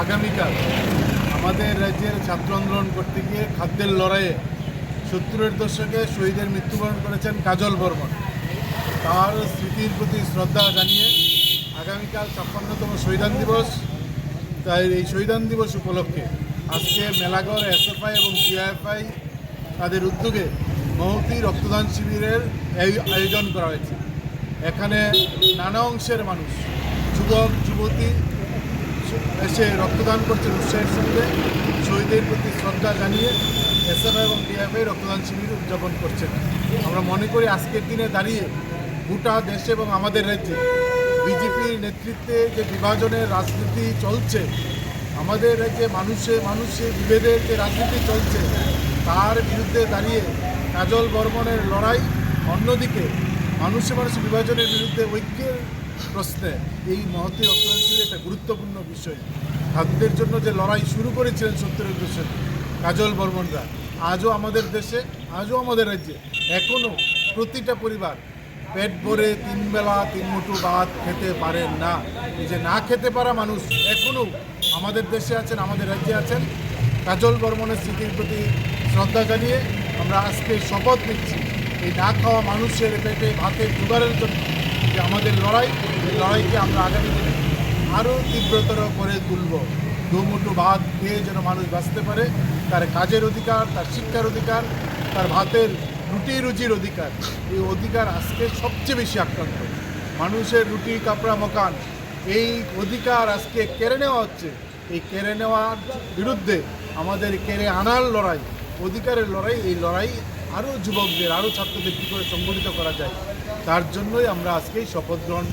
আগামীকাল আমাদের রাজ্যের ছাত্র আন্দোলন করতে গিয়ে খাদ্যের লড়াইয়ে সত্তরের দশকে শহীদের মৃত্যুবরণ করেছেন কাজল বর্মন। তার স্মৃতির প্রতি শ্রদ্ধা জানিয়ে আগামীকাল ছাপ্পান্নতম শহীদান দিবস, তাই এই শহীদান দিবস উপলক্ষে আজকে মেলাগড় এসএফআই এবং ডিআইএফআই তাদের উদ্যোগে মহতি রক্তদান শিবিরের আয়োজন করা হয়েছে। এখানে নানা অংশের মানুষ, যুবক, যুবতী এসে রক্তদান করছেন উৎসাহের সঙ্গে। শহীদের প্রতি শ্রদ্ধা জানিয়ে এসএফআই এবং ডিএফআই রক্তদান শিবির উদযাপন করছেন। আমরা মনে করি আজকের দিনে দাঁড়িয়ে গোটা দেশে এবং আমাদের রাজ্যে বিজেপির নেতৃত্বে যে বিভাজনের রাজনীতি চলছে, আমাদের রাজ্যে মানুষে মানুষে বিভেদের যে রাজনীতি চলছে, তার বিরুদ্ধে দাঁড়িয়ে কাজল বর্মনের লড়াই, অন্যদিকে মানুষে মানুষে বিভাজনের বিরুদ্ধে ঐক্যের প্রশ্নে এই মহতি রক্তদান একটা গুরুত্বপূর্ণ বিষয়। খাদ্যের জন্য যে লড়াই শুরু করেছিলেন সত্তরের দশকে কাজল বর্মনরা, আজও আমাদের দেশে, আজও আমাদের রাজ্যে, এখনও প্রতিটা পরিবার পেট ভরে তিন বেলা তিন মুঠো ভাত খেতে পারেন না। এই যে না খেতে পারা মানুষ এখনও আমাদের দেশে আছেন, আমাদের রাজ্যে আছেন। কাজল বর্মনের স্মৃতির প্রতি শ্রদ্ধা জানিয়ে আমরা আজকে শপথ নিচ্ছি এই না খাওয়া মানুষের পেটে ভাতের জোগাড়ের জন্য যে আমাদের লড়াই, এই লড়াইকে আমরা আগামী দিনে আরও তীব্রতর করে তুলব। দুমুঠো ভাত দিয়ে যেন মানুষ বাঁচতে পারে, তার কাজের অধিকার, তার শিক্ষার অধিকার, তার ভাতের রুটি রুজির অধিকার। এই অধিকার আজকে সবচেয়ে বেশি আক্রান্ত। মানুষের রুটি, কাপড়া, মকান, এই অধিকার আজকে কেড়ে নেওয়া হচ্ছে। এই কেড়ে নেওয়ার বিরুদ্ধে আমাদের কেড়ে আনার লড়াই, অধিকারের লড়াই, এই লড়াই আরও যুবকদের, আরও ছাত্রদের কী করে সংগঠিত করা যায়, তার জন্যই আমরা আজকে শপথ গ্রহণ